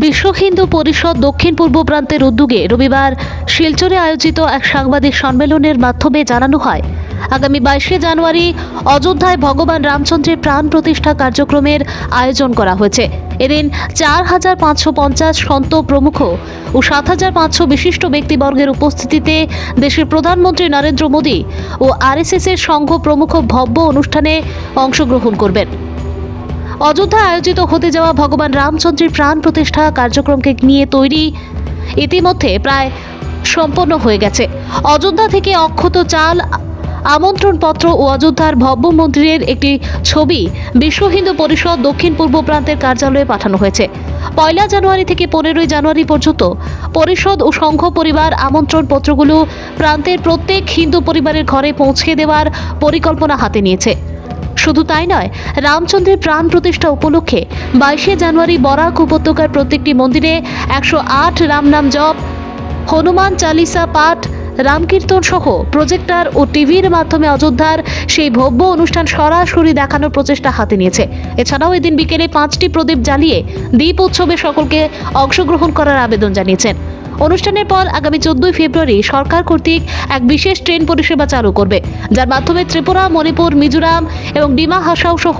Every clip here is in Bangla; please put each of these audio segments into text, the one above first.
বিশ্ব হিন্দু পরিষদ দক্ষিণ পূর্ব প্রান্তের উদ্যোগে রবিবার শিলচরে আয়োজিত এক সাংবাদিক সম্মেলনের মাধ্যমে জানানো হয়, আগামী বাইশে জানুয়ারি অযোধ্যায় ভগবান রামচন্দ্রের প্রাণ প্রতিষ্ঠা কার্যক্রমের আয়োজন করা হয়েছে। এদিন চার হাজার পাঁচশো পঞ্চাশ সন্ত প্রমুখ ও সাত হাজার পাঁচশো বিশিষ্ট ব্যক্তিবর্গের উপস্থিতিতে দেশের প্রধানমন্ত্রী নরেন্দ্র মোদী ও আরএসএস এর সংঘ প্রমুখ ভব্য অনুষ্ঠানে অংশগ্রহণ করবেন। অযোধ্যায় আয়োজিত হতে যাওয়া ভগবান রামচন্দ্রের প্রাণ প্রতিষ্ঠা কার্যক্রমকে নিয়ে তৈরি ইতিমধ্যে প্রায় সম্পন্ন হয়ে গেছে। অযোধ্যা থেকে অক্ষত চাল, আমন্ত্রণপত্র ও অযোধ্যার ভব্য মন্দিরের একটি ছবি বিশ্ব হিন্দু পরিষদ দক্ষিণ পূর্ব প্রান্তের কার্যালয়ে পাঠানো হয়েছে। পয়লা জানুয়ারি থেকে পনেরোই জানুয়ারি পর্যন্ত পরিষদ ও সংঘ পরিবার আমন্ত্রণ পত্রগুলো প্রান্তের প্রত্যেক হিন্দু পরিবারের ঘরে পৌঁছে দেওয়ার পরিকল্পনা হাতে নিয়েছে। শুধু তাই নয়, রামচন্দ্রের প্রাণ প্রতিষ্ঠা উপলক্ষে বাইশে জানুয়ারি বরাক উপত্যকার প্রত্যেকটি মন্দিরে একশো আট রাম নাম জপ, হনুমান চালিসা পাঠ, রামকীর্তন সহ প্রজেক্টর ও টিভির মাধ্যমে অযোধ্যার সেই ভব্য অনুষ্ঠান সরাসরি দেখানোর প্রচেষ্টা হাতে নিয়েছে। এছাড়াও এদিন বিকেলে পাঁচটি প্রদীপ জ্বালিয়ে দ্বীপ উৎসবে সকলকে অংশগ্রহণ করার আবেদন জানিয়েছেন। অনুষ্ঠানের পর আগামী চোদ্দই ফেব্রুয়ারি সরকার কর্তৃক এক বিশেষ ট্রেন পরিষেবা চালু করবে, যার মাধ্যমে ত্রিপুরা, মণিপুর, মিজোরাম এবং ডিমা, হাসাও সহ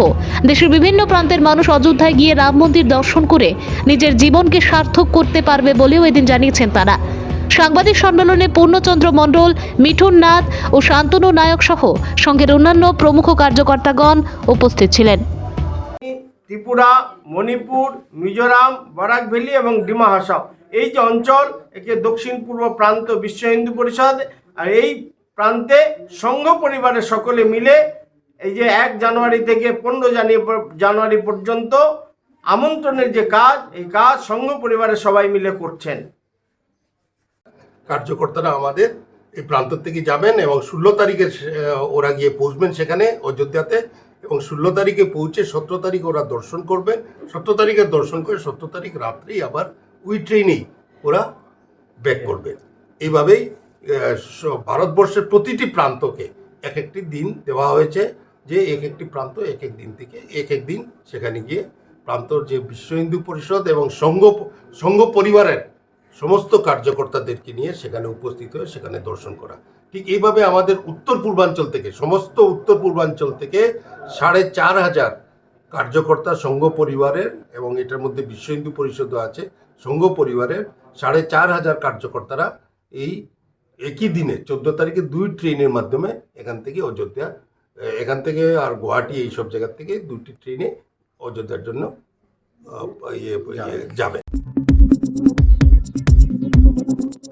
দেশের বিভিন্ন প্রান্তের মানুষ অযোধ্যায় গিয়ে রাম মন্দির দর্শন করে নিজের জীবনকে সার্থক করতে পারবে বলেও এদিন জানিয়েছেন তারা। সাংবাদিক সম্মেলনে পূর্ণচন্দ্র মণ্ডল, মিঠুন নাথ ও শান্তনু নায়ক সহ সঙ্গের অন্যান্য প্রমুখ কার্যকর্তাগণ উপস্থিত ছিলেন। ত্রিপুরা, মণিপুর, মিজোরাম, বরাক ভ্যালি এবং ডিমা হাসাও। এই যে অঞ্চল, একে দক্ষিণ পূর্ব প্রান্ত বিশ্ব হিন্দু পরিষদ, আর এই প্রান্তে সংঘ পরিবারের সকলে মিলে এই যে এক জানুয়ারি থেকে পনেরো জানুয়ারি জানুয়ারি পর্যন্ত আমন্ত্রণের যে কাজ, এই কাজ সংঘ পরিবারের সবাই মিলে করছেন। কার্যকর্তারা আমাদের এই প্রান্ত থেকে যাবেন এবং ষোলো তারিখে ওরা গিয়ে পৌঁছবেন সেখানে অযোধ্যাতে। এবং ষোলো তারিখে পৌঁছে সতেরো তারিখ ওরা দর্শন করবেন সতেরো তারিখে দর্শন করে সতেরো তারিখ রাত্রেই আবার উই ট্রেনেই ওরা ব্যাক করবেন এইভাবেই ভারতবর্ষের প্রতিটি প্রান্তকে এক একটি দিন দেওয়া হয়েছে যে এক একটি প্রান্ত এক এক দিন থেকে এক এক দিন সেখানে গিয়ে প্রান্তর যে বিশ্ব হিন্দু পরিষদ এবং সংঘ সংঘ পরিবারের সমস্ত কার্যকর্তাদেরকে নিয়ে সেখানে উপস্থিত হয়ে সেখানে দর্শন করা। ঠিক এইভাবে আমাদের উত্তর পূর্বাঞ্চল থেকে সমস্ত উত্তর পূর্বাঞ্চল থেকে সাড়ে চার হাজার কার্যকর্তা সংঘ পরিবারের এবং এটার মধ্যে বিশ্ব হিন্দু পরিষদও আছে সংঘ পরিবারের সাড়ে চার হাজার কার্যকর্তারা এই একই দিনে চোদ্দ তারিখে দুই ট্রেনের মাধ্যমে এখান থেকে অযোধ্যা এখান থেকে আর গুয়াহাটি এই সব জায়গার থেকে দুটি ট্রেনে অযোধ্যার জন্য ইয়ে ইয়ে যাবে। Thank you.